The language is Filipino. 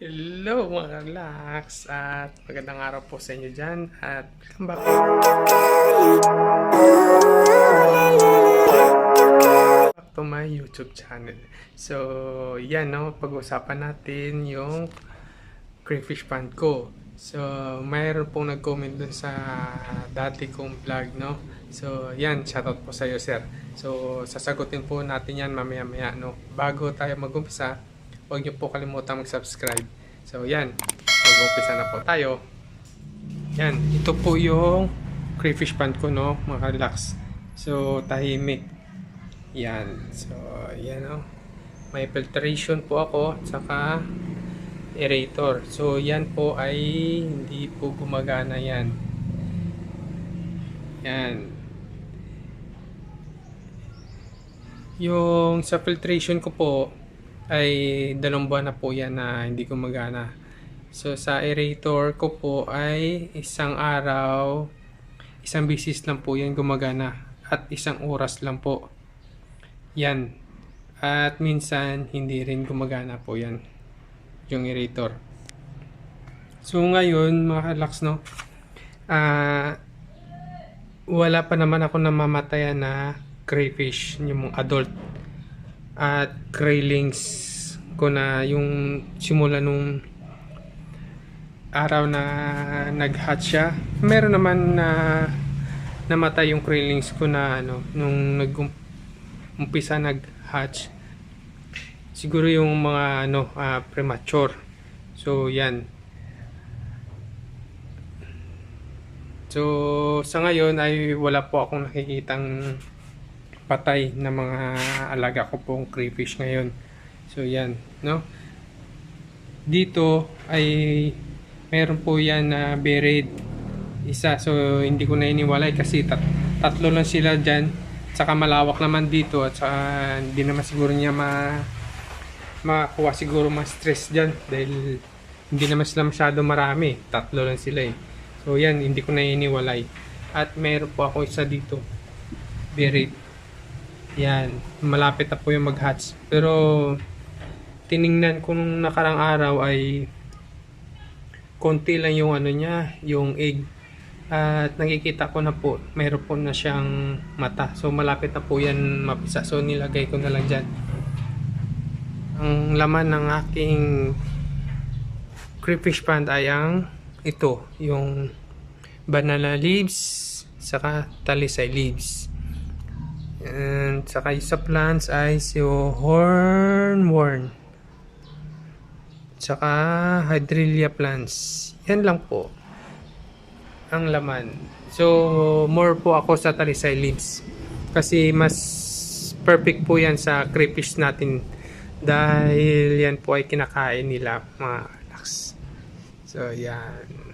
Hello mga relax at magandang araw po sa inyo dyan at welcome back back to my YouTube channel. So yan no, pag-usapan natin yung crayfish pond ko. So mayroon pong nag-comment dun sa dati kong vlog no. So yan, shoutout po sa iyo sir. So sasagutin po natin yan mamaya-maya no. Bago tayo mag-umpisa, huwag niyo po kalimutan mag-subscribe. So, yan. Mag-umpisa na po tayo. Yan. Ito po yung crayfish pond ko, no? Mga relax. So, tahimik. Yan. So, yan, no? May filtration po ako, saka aerator. So, yan po ay hindi po gumagana yan. Yan. Yung sa filtration ko po, ay dalawang buwan na po yan na hindi gumagana. So sa aerator ko po ay isang araw, isang bisis lang po yan gumagana at isang oras lang po. Yan. At minsan hindi rin gumagana po yan yung aerator. So ngayon mga relax no. Ah wala pa naman ako namamatayan na crayfish, yung adult at graylings ko na yung simula nung araw na nag-hatch siya. Meron naman na namatay yung graylings ko na ano nung nag-umpisa nag-hatch. Siguro yung mga ano ah, premature. So yan. So sa ngayon ay wala po akong nakikitang patay na mga alaga ko pong crayfish ngayon. So yan, no? Dito ay meron po yan na buried isa. So hindi ko na iniwalay kasi tat tatlo lang sila diyan. Saka malawak naman dito at saka hindi naman siguro niya ma makakuha siguro mas stress diyan dahil hindi naman sila masyado marami. Tatlo lang sila eh. So yan, hindi ko na iniwalay. At meron po ako isa dito. Buried. Yan, malapit na po yung mag-hatch. Pero tiningnan ko nung nakarang araw ay konti lang yung ano niya, yung egg. At nakikita ko na po, mayroon po na siyang mata. So malapit na po yan mapisa. So nilagay ko na lang dyan. Ang laman ng aking crayfish pond ay ang ito, yung banana leaves, saka talisay leaves. And saka sa plants ay si hornworm. Saka hydrelia plants. Yan lang po ang laman. So, more po ako sa talisay leaves. Kasi mas perfect po yan sa crayfish natin dahil yan po ay kinakain nila mga relax. So, yan.